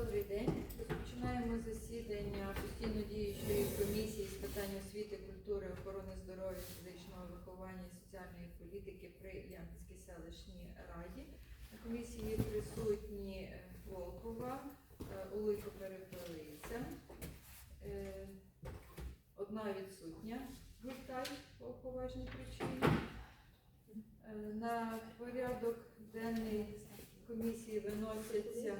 Добрий день. Розпочинаємо засідання постійно діючої комісії з питань освіти, культури, охорони здоров'я, фізичного виховання і соціальної політики при Ямпільській селищній раді. На комісії присутні е, Волкова, е, Улико Перепелиця, е, одна відсутня Гуртай по поважній причині. На порядок денний комісії виносяться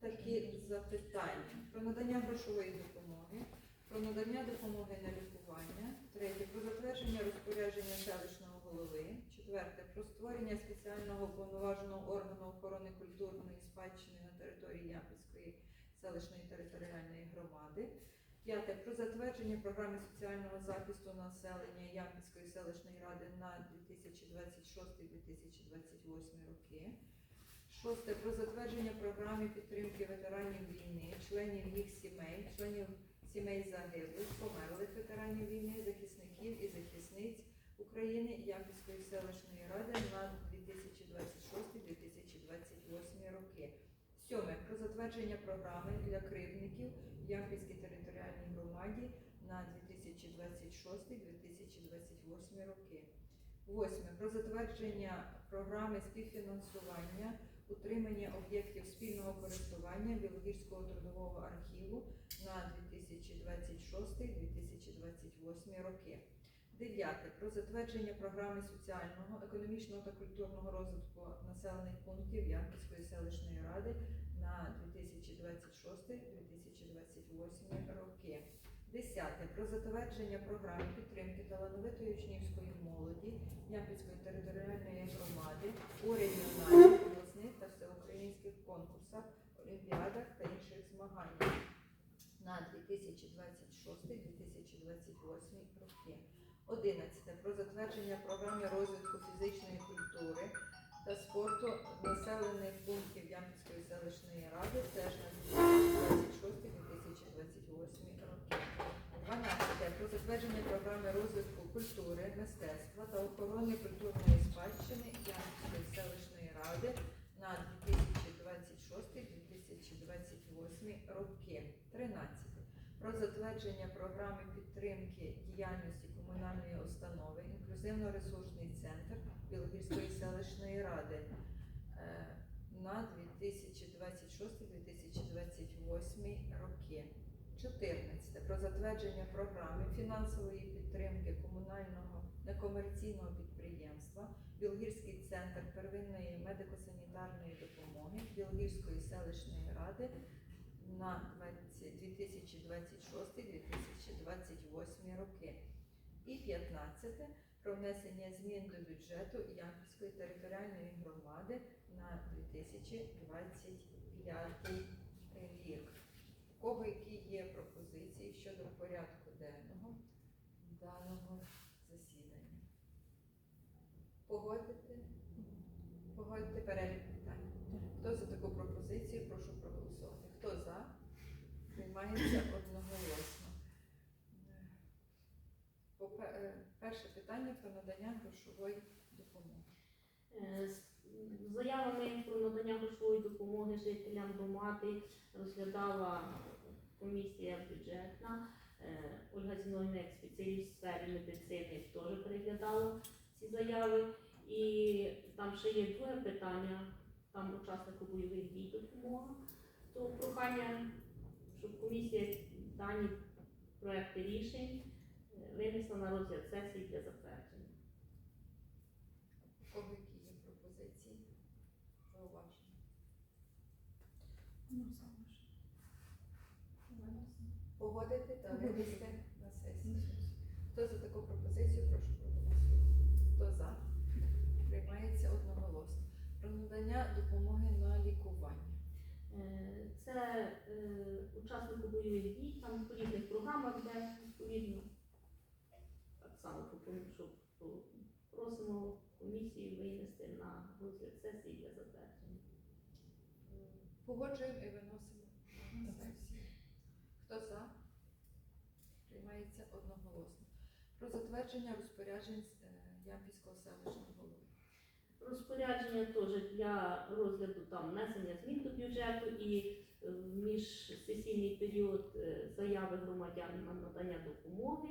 такі запитання. Про надання грошової допомоги, про надання допомоги на лікування, третє. Про затвердження розпорядження селищного голови, четверте. Про створення спеціального повноваженого органу охорони культурної спадщини на території Ямпільської селищної територіальної громади. П'яте. Про затвердження програми соціального захисту населення Ямпільської селищної ради на 2026-2028 роки. Шосте про затвердження програми підтримки ветеранів війни, членів їх сімей, членів сімей загиблих, померлих ветеранів війни, захисників і захисниць України Ямпільської селищної ради на 2026-2028 роки. Сьоме про затвердження програми для кривдників в Ямпільській територіальній громаді на 2026-2028 роки. Восьме про затвердження програми співфінансування утримання об'єктів спільного користування Білогірського трудового архіву на 2026-2028 роки. Дев'яте. Про затвердження програми соціального, економічного та культурного розвитку населених пунктів Ямпільської селищної ради на 2026-2028 роки. Десяте. Про затвердження програми підтримки талановитої учнівської молоді Ямпільської територіальної громади у регіональних, обласних та всеукраїнських конкурсах, олімпіадах та інших змаганнях на 2026-2028 роки. 11. Про затвердження програми розвитку фізичної культури та спорту населених пунктів Ямпільської селищної ради теж на 2026-2028 роки. 12. Про затвердження програми розвитку культури, мистецтва та охорони культурної спадщини Ямпільської селищної ради на 2026-2028 роки. 13. Про затвердження програми підтримки діяльності комунальної установи інклюзивно-ресурсний центр Білогірської селищної ради е, на 2026-2028 роки. 14. Про затвердження програми фінансової підтримки комунального некомерційного підприємства Білгірський центр первинної медико-санітарної допомоги Білгірської селищної ради на 2026-2028 роки. І 15. Про внесення змін до бюджету Янківської територіальної громади на 2025 рік. У кого які є пропозиції щодо порядку денного даного засідання? Погодити? Погодити перелік питань. Хто за таку пропозицію, прошу проголосувати. Хто за? Приймається одноголосно. Попе- е, Перше питання про надання грошової допомоги. Е, Заявами про надання грошової допомоги жителям громади розглядала комісія бюджетна. Е, Ольга Зінойник, спеціаліст сфері медицини, теж переглядала ці заяви. І там ще є друге питання, там учаснику бойових дій допомога. То прохання, щоб комісія дані проекти рішень е, винесла на розгляд сесії для затвердження. Кого які є пропозиції? Зауваження? Погодити та винести на сесію. Хто за таку пропозицію, прошу проголосувати. Хто за? Приймається одноголосно. Про надання допомоги на лікування. Е, Це е, учаснику бойових дій, там по різних програмах, де відповідно так само пропоную, що про- просимо комісію винести на розгляд сесії для затвердження. Погоджуємо і виносимо на сесію. Хто за? Приймається одноголосно. Про затвердження розпоряджень е, Ямпільського селищного голови. Розпорядження теж для розгляду там внесення змін до бюджету і в міжсесійний період е, заяви громадян на надання допомоги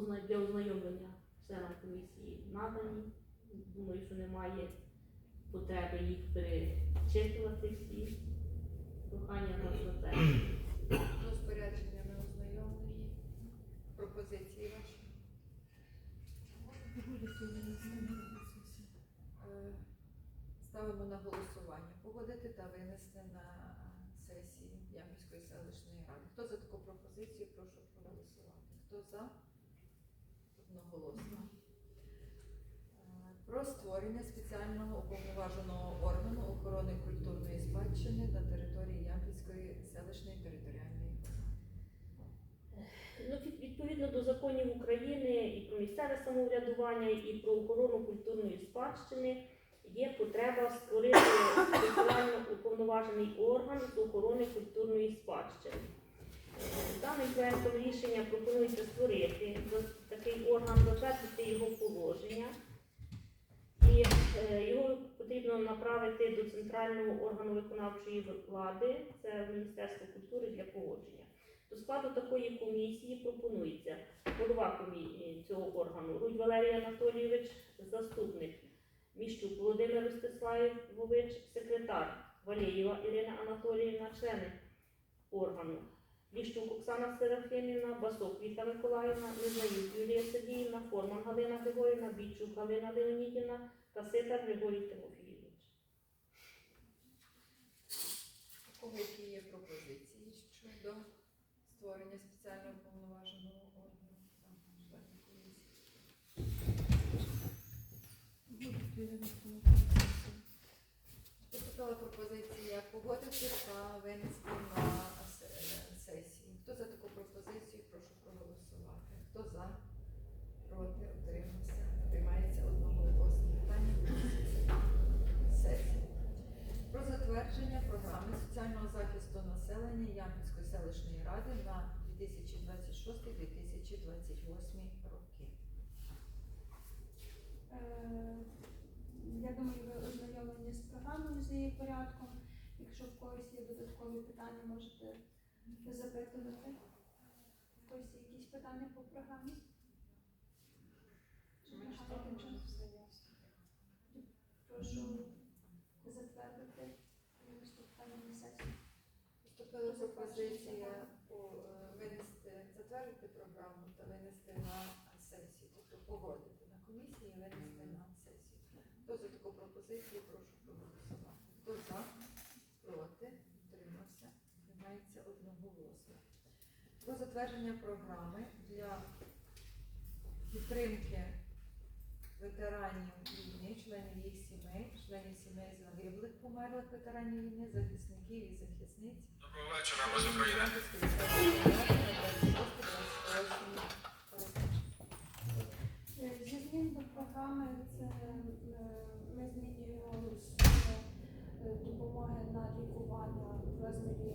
для ознайомлення членам комісії надані. Думаю, що немає потреби їх перечитувати всі. Прохання на затвердження. Розпорядження не ознайомлені. Пропозиції ваші. Е, Ставимо на голосування. Погодити та винести на сесії Ямпільської селищної ради. Хто за таку пропозицію, прошу проголосувати. Хто за? Одноголосно. Е, Про створення спеціального уповноваженого органу охорони культурної спадщини на території Ямпільської селищної територіальної. Ну, від- відповідно до законів України і про місцеве самоврядування, і про охорону культурної спадщини є потреба створити спеціально уповноважений орган з охорони культурної спадщини. Даним проектом рішення пропонується створити такий орган, затвердити його положення. І е, його потрібно направити до центрального органу виконавчої влади, це Міністерство культури для погодження. До складу такої комісії пропонується голова комісії цього органу Рудь Валерій Анатолійович, заступник Міщук Володимир Ростиславович, секретар Валєєва Ірина Анатоліївна, члени органу. Ліщук Оксана Серафимівна, Басок Віта Миколаївна, Незнаюк Юлія Сергіївна, Форман Галина Григорівна, Бійчук Галина Леонідівна, Касита Григорій Тимофійович. Кого які є пропозиції щодо створення спеціального уповноваженого органу та комісії? Пропозиція погодити та винести на се- сесію. Хто за таку пропозицію, прошу проголосувати. Хто за? Проти? Утримався? Приймається одноголосно. Питання сесії. Про затвердження програми соціального захисту населення Ямпільської селищної ради на 2026-2028 роки. Е, Я думаю, ви ознайомлені з програмою з її порядком. Якщо в когось є додаткові питання, можете запитувати. В когось є якісь питання по програмі? Чи Ми нехай читаємо, таким чином? все ясно. Прошу затвердити і виступати на сесію. Поступила пропозиція по- е, винести, затвердити програму та винести на сесію, тобто погодити на комісії і винести на сесію. Хто за таку пропозицію, прошу проголосувати. Хто за, проти, утримався, приймається одноголосно. Про затвердження програми для підтримки ветеранів війни, членів їх сімей, членів сімей загиблих, померлих ветеранів війни, захисників і захисниць. Доброго вечора, ми з України. Е, Зі змін до програми це е, ми змінюємо суму е, допомоги на лікування в розмірі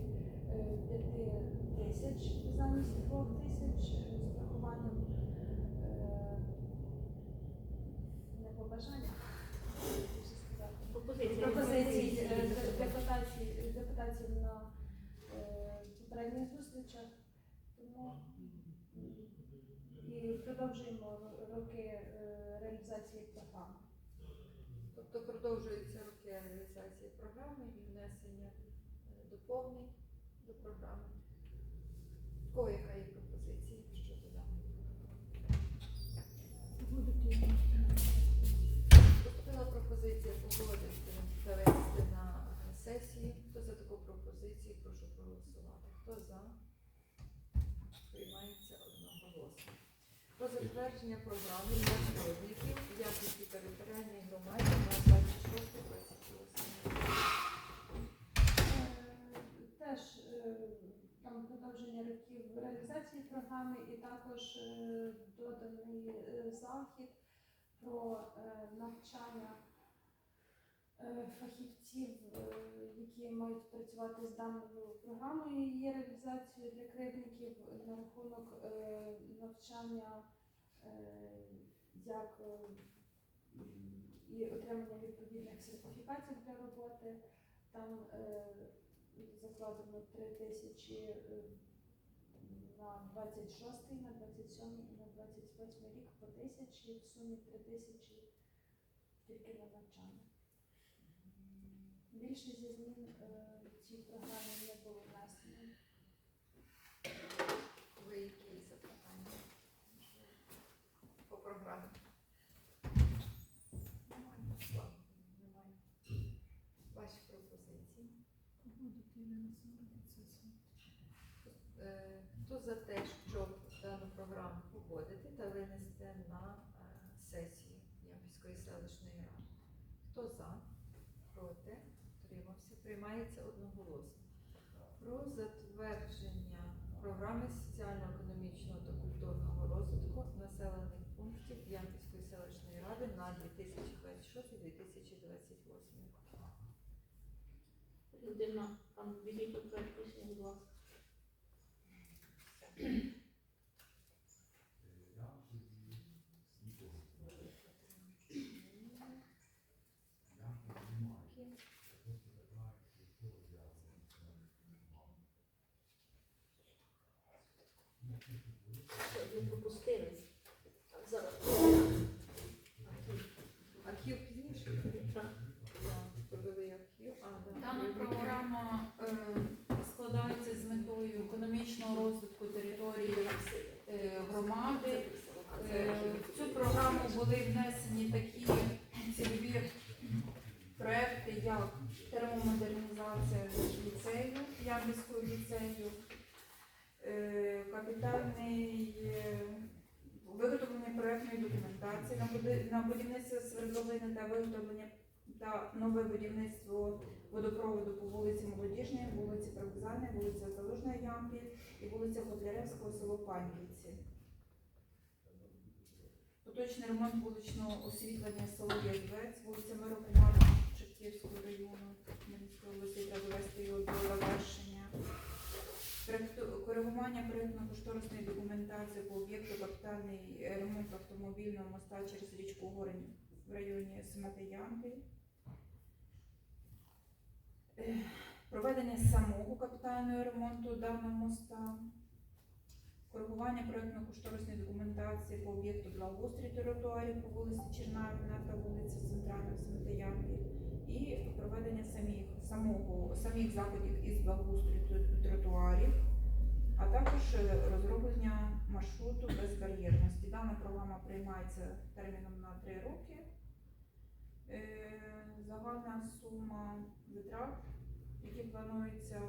5 тисяч замість 2 тисяч е, з врахуванням е, не побажання. як це сказати, Пропозиція. пропозицій е, де- депутатів, депутатів на е, попередніх зустрічах. Тому і продовжуємо роки е, реалізації програми. Тобто продовжуються роки реалізації програми і внесення е, доповнень до програми. Кого яка є пропозиція щодо даної програми? Поступила пропозиція погодити та на сесії. Хто за таку пропозицію, прошу проголосувати. Хто за? Приймається одноголосно. Про затвердження програми для школьників продовження реалізації програми і також е, доданий е, захід про е, навчання фахівців, які мають працювати з даною програмою її реалізацією для кривдників на рахунок навчання як і отримання відповідних сертифікатів для роботи. Там закладено 3 тисячі на 26, на 27 і на 28 рік по тисячі, в сумі 3 тисячі тільки на навчання. Більше зі змін е, в цій програмі не було внесено. Ви які запитання? По програмі? Немає. Ваші пропозиції? Е, Хто за те, щоб дану програму погодити та винести на е, сесію Ямпільської селищної ради? Хто за? Проти? Утримався? Приймається одноголосно. Про затвердження програми соціально-економічного та культурного розвитку населених пунктів Ямпільської селищної ради на 2026-2028. Людина, там відійдуть проект рішення, будь ласка. Ви пропустили. Так, зараз. Архів пізніше? Так. Трудовий архів. А, да. Дана програма е, складається з метою економічного розвитку території е, громади. Е, В цю програму були внесені такі цільові проекти, як термомодернізація ліцею, Ямбільського ліцею, е, капітальний е, виготовлення проектної документації на будівництво свердловини та виготовлення та нове будівництво водопроводу по вулиці Молодіжній, вулиці Привокзальній, вулиця Залужна Ямпіль і вулиця Котляревського, село Паньківці. Поточний ремонт вуличного освітлення село Язбець, вулиця Миропомарна Чортківського району Хмельницької області та довести його до завершення. Коригування проєктно-кошторисної документації по об'єкту капітальний ремонт автомобільного моста через річку Горень в районі Сематиянки. Е, Проведення самого капітального ремонту даного моста. Коригування проєктно-кошторисної документації по об'єкту благоустрій території по вулиці Чернавіна та вулиці Центральна в Сематиянки. І проведення самих, самого, самих заходів із благоустрою тротуарів, а також е, розроблення маршруту безбар'єрності. Дана програма приймається терміном на 3 роки. Е, Загальна сума витрат, які плануються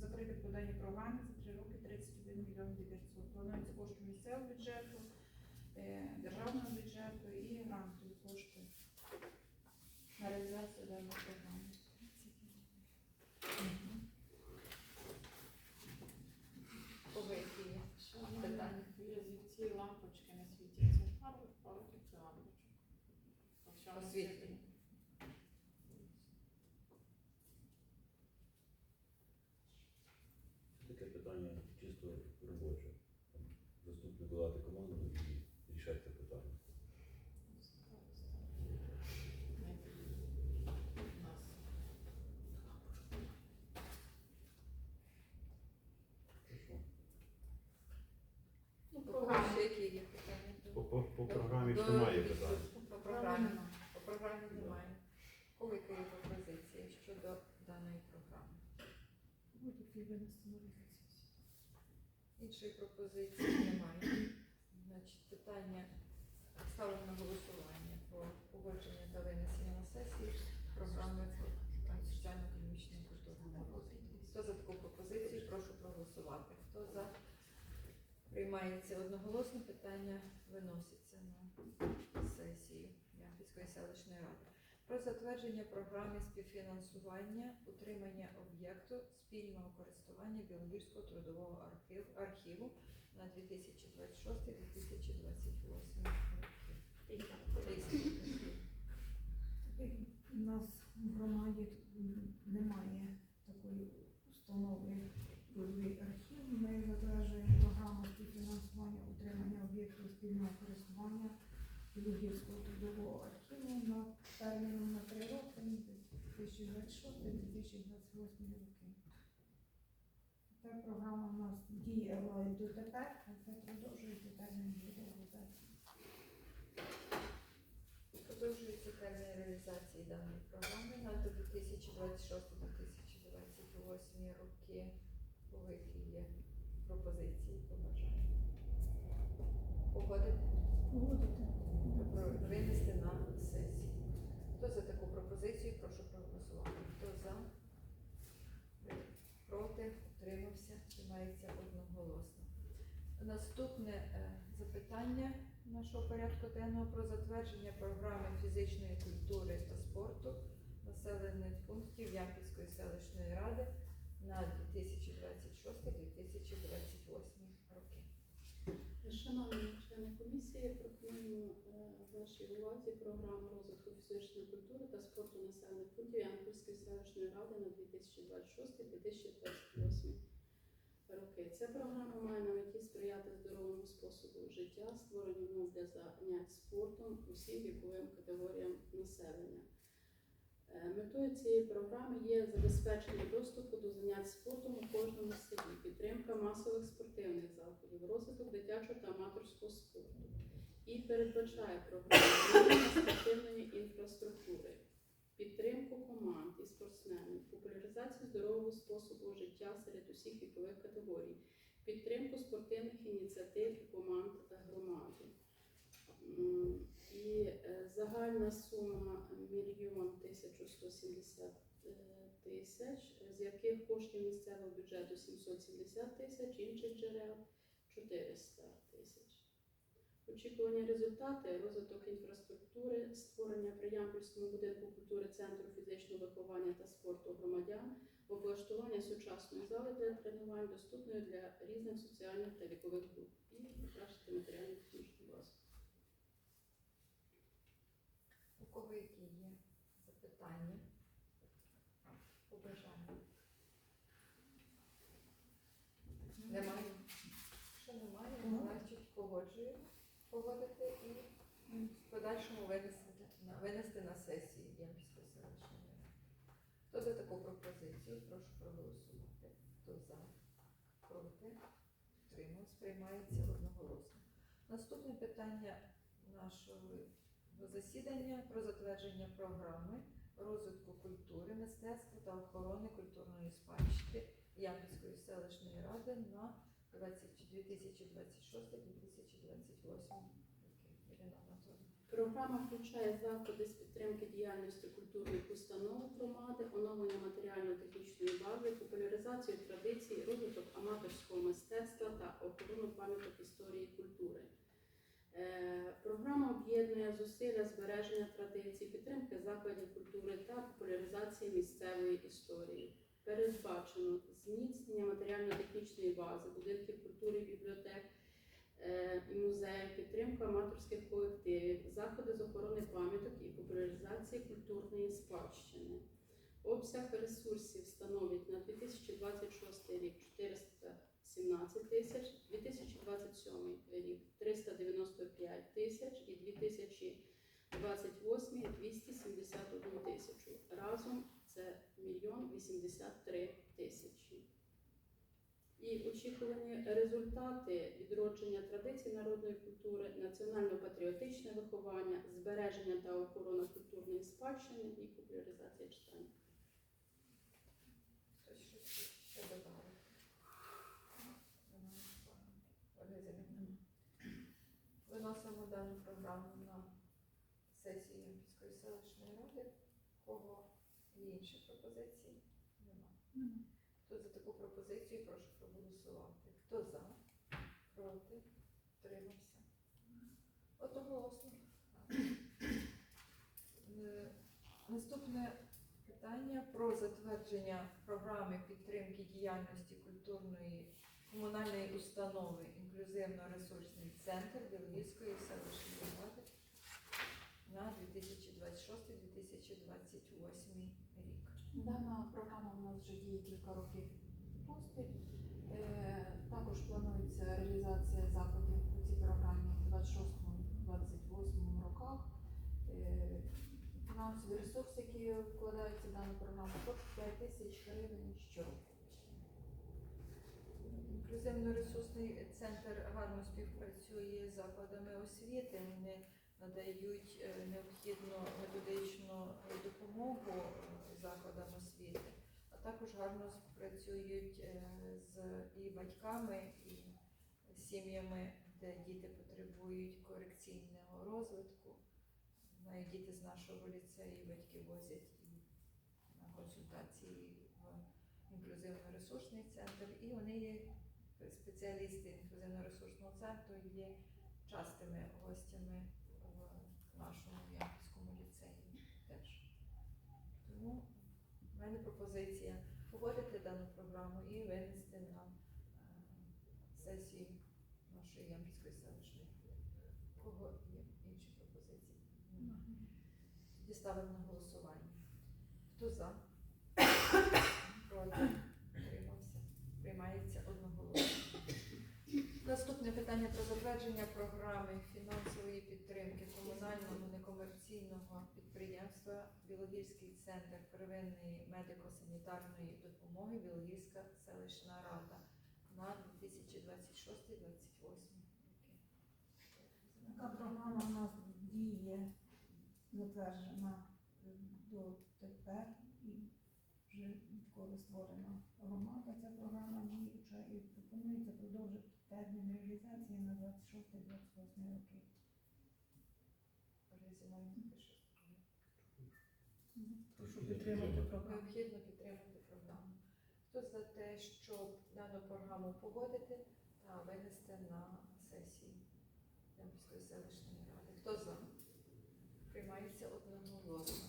закрити по даній програмі за 3 роки 31 мільйон 900. Планується кошти місцевого бюджету, е, державного бюджету і грантові кошти на реалізацію даної програми. По ви які є? Що в мене Питання. біля лампочки не світяться. Пару пару тільки лампочок. По всьому Освітлення. Таке питання чисто робоче. Там Заступнику дати команду і рішати це питання. Хорошо. Ну, По програма. ще які є питання? По, по, по програмі До- ще має до- питання. По програмі, по програмі немає. У які є пропозиції щодо даної програми? Іншої пропозиції немає. Значить, питання ставимо на голосування про погодження та винесення на сесії програми соціально-економічного і розвитку. Хто за таку пропозицію, прошу проголосувати. Хто за приймається одноголосно, питання виноситься на сесію Ямпільської селищної ради. Про затвердження програми співфінансування утримання об'єкту спільного користування Білогірського трудового архів- архіву на 2026-2028 роки. У нас в громаді немає такої установи трудовий архів. Ми затверджуємо програму співфінансування утримання об'єктів спільного користування Білогірського терміном на три роки 2026-2028 роки. програма у нас діяла і дотепер, а це продовжується термін її реалізації. Продовжується термін реалізації даної програми на 2026-2028 роки. Які є пропозиції, побажання? Погодити? Погодити. Винести на сесію. Хто за таку пропозицію, прошу проголосувати. Хто за? Проти? Утримався? Приймається одноголосно. Наступне е, запитання нашого порядку денного про затвердження програми фізичної культури та спорту населених пунктів Ямпільської селищної ради на 2026-2028 роки. Шановні члени комісії, пропонуємо вашій увазі програму розвитку фізичної культури та спорту населених пунктів Янківської селищної ради на 2026-2028 роки. Ця програма має на меті сприяти здоровому способу життя, створенню умов для занять спортом усім віковим категоріям населення. Е, Метою цієї програми є забезпечення доступу до занять спортом у кожному селі, підтримка масових спортивних заходів, розвиток дитячого та аматорського спорту і передбачає програму розвитку спортивної інфраструктури, підтримку команд і спортсменів, популяризацію здорового способу життя серед усіх вікових категорій, підтримку спортивних ініціатив команд громади. І е, загальна сума мільйон тисячу сто сімдесят е, тисяч, з яких коштів місцевого бюджету 770 тисяч, інших джерел 400 тисяч. Очікувані результати розвиток інфраструктури, створення при Ямпільському будинку культури Центру фізичного виховання та спорту громадян, облаштування сучасної зали для тренувань, доступної для різних соціальних та вікових груп, і покращити матеріально-технічну базу. У кого які є запитання? Побажання? Немає? Що немає, значить погоджуємо погодити і в подальшому винести на, винести на сесію Ямпільської селищної ради. Хто за таку пропозицію? Прошу проголосувати. Хто за? Проти? Утримався? Приймається одноголосно. Наступне питання нашого засідання про затвердження програми розвитку культури, мистецтва та охорони культурної спадщини Ямпільської селищної ради на 2026-2028 роки. Програма включає заходи з підтримки діяльності культурних установ громади, оновлення матеріально-технічної бази, популяризацію традицій, розвиток аматорського мистецтва та охорону пам'яток історії культури. Е, Програма об'єднує зусилля збереження традицій, підтримки закладів культури та популяризації місцевої історії. Передбачено зміцнення матеріально-технічної бази, будинків культури, бібліотек, е, і музеїв, підтримка аматорських колективів, заходи з охорони пам'яток і популяризації культурної спадщини. Обсяг ресурсів становить на 2026 рік 417 тисяч, 2027 рік 395 тисяч і 2028 271 тисячу. Разом це мільйон 83 тисячі. І очікувані результати відродження традицій народної культури, національно-патріотичне виховання, збереження та охорона культурної спадщини і популяризація читання. Виносимо дану програму на сесію Ямпільської селищної ради. Кого є інші пропозиції? Нема. Хто за таку пропозицію, прошу проголосувати. Хто за? Проти? Утримався? Одноголосно. Е, Наступне питання про затвердження програми підтримки діяльності культурної комунальної установи інклюзивно-ресурсний центр Біловільської селищної ради на 2026-2028 рік. Дана програма у нас вже діє кілька років поспіль. Е, Також планується реалізація заходів по цій програмі у 26-28 роках. Е, Фінансовий ресурс, який вкладається в дану програму, 5 тисяч гривень щороку. інклюзивно-ресурсний центр гарно співпрацює з закладами освіти. Вони надають е, необхідну методичну допомогу закладам освіти, а також гарно співпрацюють е, з і батьками, і сім'ями, де діти потребують корекційного розвитку. Навіть діти з нашого ліцею батьки возять на консультації в інклюзивно-ресурсний центр, і вони є спеціалісти інклюзивно-ресурсного центру є частими гостями в нашому Ямпільському ліцеї теж. Тому в мене пропозиція погодити дану програму і винести на е, сесію нашої Ямпільської селищної. Кого є інші пропозиції? Діставимо на голосування. Хто за? Проти? Утримався? Приймається одноголосно. Наступне питання про затвердження програми фінансової підтримки комунального некомерційного підприємства Білогірський центр первинної медико-санітарної допомоги Білогірська селищна рада на 2026-2028 роки. Така програма у нас діє затверджена дотепер і вже відколи створена громада. Ця програма діюча і пропонується продовжити термін реалізації на 26-28 роки. Прошу підтримати програму. Необхідно підтримати програму. Хто за те, щоб дану програму погодити та винести на сесію Ямпільської селищної ради? Хто за? Приймається одноголосно.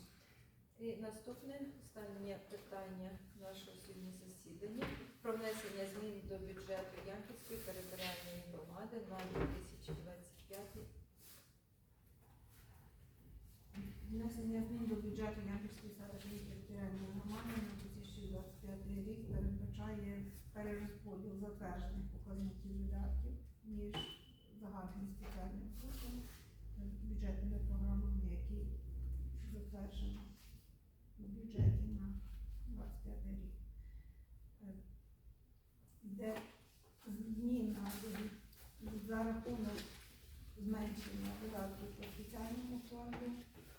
І наступне останнє питання нашого сьогодні засідання про внесення змін до бюджету Ямпільської територіальної громади на 2025 Внесення змін до бюджету Ямпільської селищної територіальної громади на 2025 рік передбачає перерозподіл затверджених показників видатків між загальним і спеціальним фондом та бюджетними програмами, які затверджено в бюджеті на 25 рік. Е, Де зміна з- за рахунок зменшення видатків по спеціальному фонду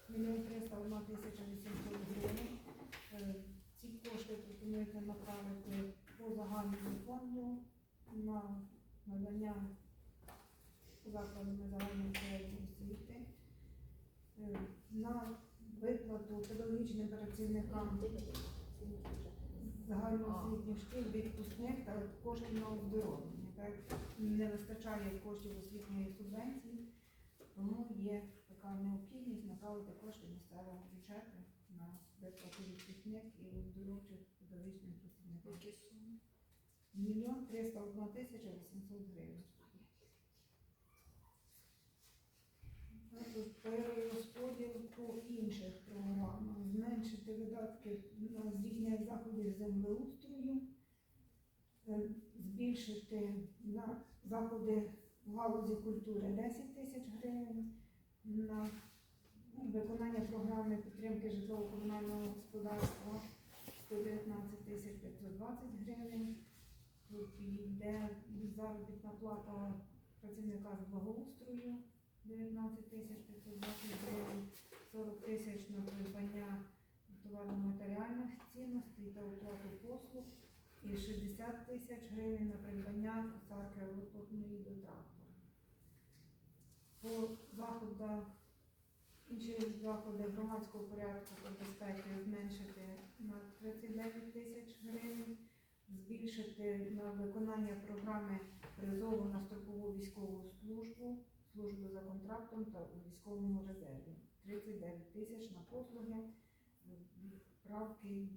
мільйон триста одна тисяча вісімсот гривень. Е, Ці кошти пропонується направити по загальному фонду на надання закладами загальної середньої освіти, е, на виплату педагогічним працівникам загальноосвітніх шкіл відпускних та коштів на оздоровлення. Так не вистачає коштів освітньої субвенції, тому є така необхідність направити кошти місцевого бюджету на виплату відпускних і оздоровчих. Які суми? Мільйон триста одна тисяча вісімсот гривень. Перерозподіл по інших програмах. Зменшити видатки на здійснення заходів землеустрою, збільшити на заходи в галузі культури 10 тисяч гривень, на виконання програми підтримки житлово-комунального господарства 119 тисяч 520 гривень. Тут йде заробітна плата працівника з благоустрою 19 тисяч 520 гривень, 40 тисяч на придбання товарно-матеріальних цінностей та оплату послуг і 60 тисяч гривень на придбання косарки рототної до трактора. По заходах інші заходи громадського порядку та безпеки зменшити на 39 тисяч гривень збільшити на виконання програми призову на строкову військову службу, службу за контрактом та у військовому резерві. 39 тисяч на послуги, відправки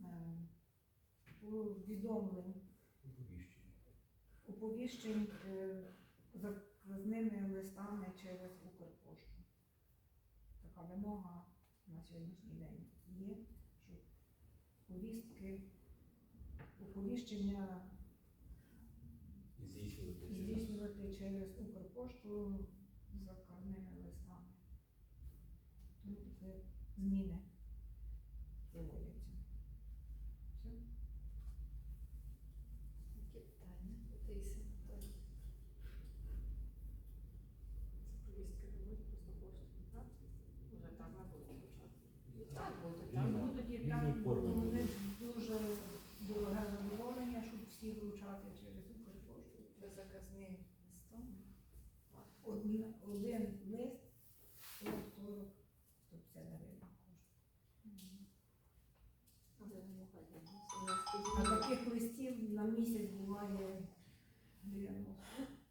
е, повідомлень, оповіщень е, заказними листами через Укрпошту. Така вимога на сьогоднішній день є, щоб повістки оповіщення Здійснювати через Укрпошту з заказними листами. Такі зміни проводяться. Все. Які питання? Це і листів на місяць буває 90,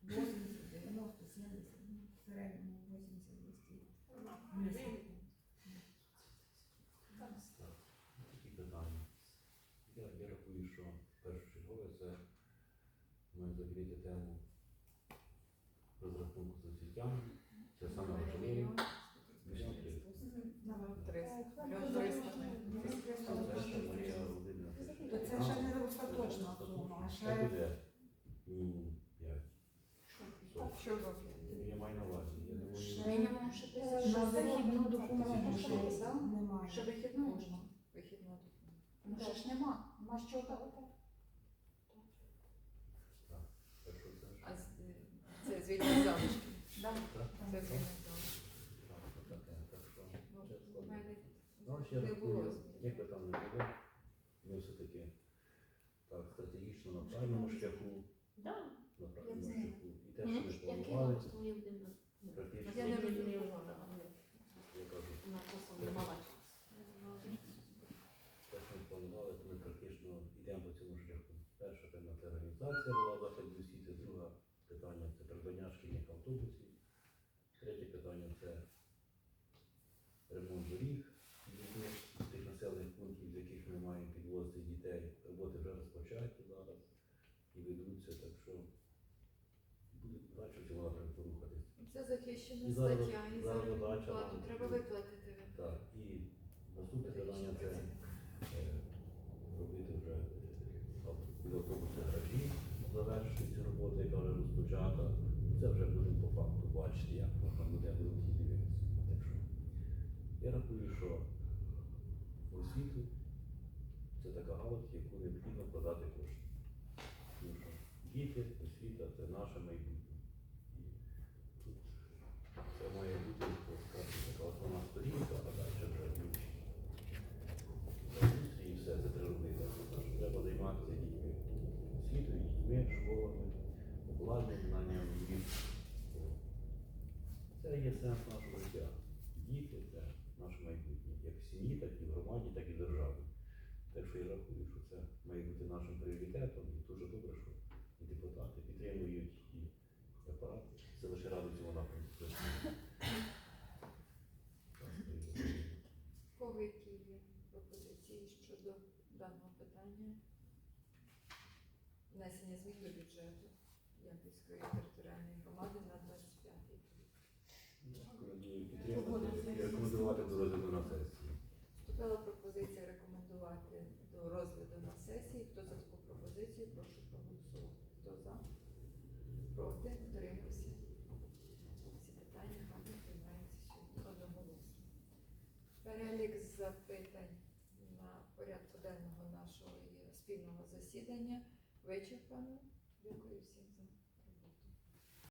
80, 90, 70, ну, в середньому 80 листів в місяць. Так, такі питання. Я, я рахую, що першочергове це ми закрити тему розрахунку з освітян. Це саме важливе. Це ще То це ще не остаточна сума, а ще буде мінімум 5. Що Я маю на увазі. Думаю, Мінімум на вихідну допомогу ще немає. Ще вихідну? Можна. Вихідно. Ну ще ж нема. Що. А це звільнення залишки. Так, Це звільнення залишки. так, таке. Так Ну, не було як би там не було, ми все-таки так стратегічно на правильному шляху, на правильному шляху. І те, що ми планували, практично, Я не я розумію. кажу, На посаду мала. те, що ми планували, то ми практично йдемо по цьому шляху. Перша тема це організація була заходів освіти, друге питання це придбання шкільних автобусів, третє питання це ремонт доріг від тих населених пунктів, з яких ми маємо підвозити дітей. Роботи вже розпочаті зараз і ведуться, так що буде далі в цьому напрямку рухатись. Це захищена стаття, і заробітну плату треба виплатити. Так, і наступне питання це е, робити вже е, автобуси гаражі, завершити цю роботу, яка вже розпочата. Це вже будемо по факту бачити, як воно буде ті дивитися. Так що я рахую, що освіту це така галузь, яку необхідно що діти, освіта це наше майбутнє. І тут це має бути така основна сторінка, а далі вже ключ. І все це треба робити. Треба займатися дітьми. Освітою, дітьми, школами, обладнанням, знанням їх. Це є сенс нашого життя. Діти це наше майбутнє, як в сім'ї, так і в громаді, так і в державі. Так що я рахую, що це має бути нашим пріоритетом. І дуже добре, що і депутати підтримують, і апарат. Це лише ради цього напрямку. Кого які є пропозиції щодо даного питання? Внесення змін до бюджету Ямпільської територіальної громади на 25 рік. Рекомендую підтримати і рекомендувати до розгляду на сесії. Вступила пропозиція рекомендувати до розгляду на сесії. Хто за таку пропозицію, прошу проголосувати. Хто за? Проти? Утримався? Всі питання гарно приймаються сьогодні одноголосно. Перелік запитань на порядку денного нашого є спільного засідання вичерпано. Дякую всім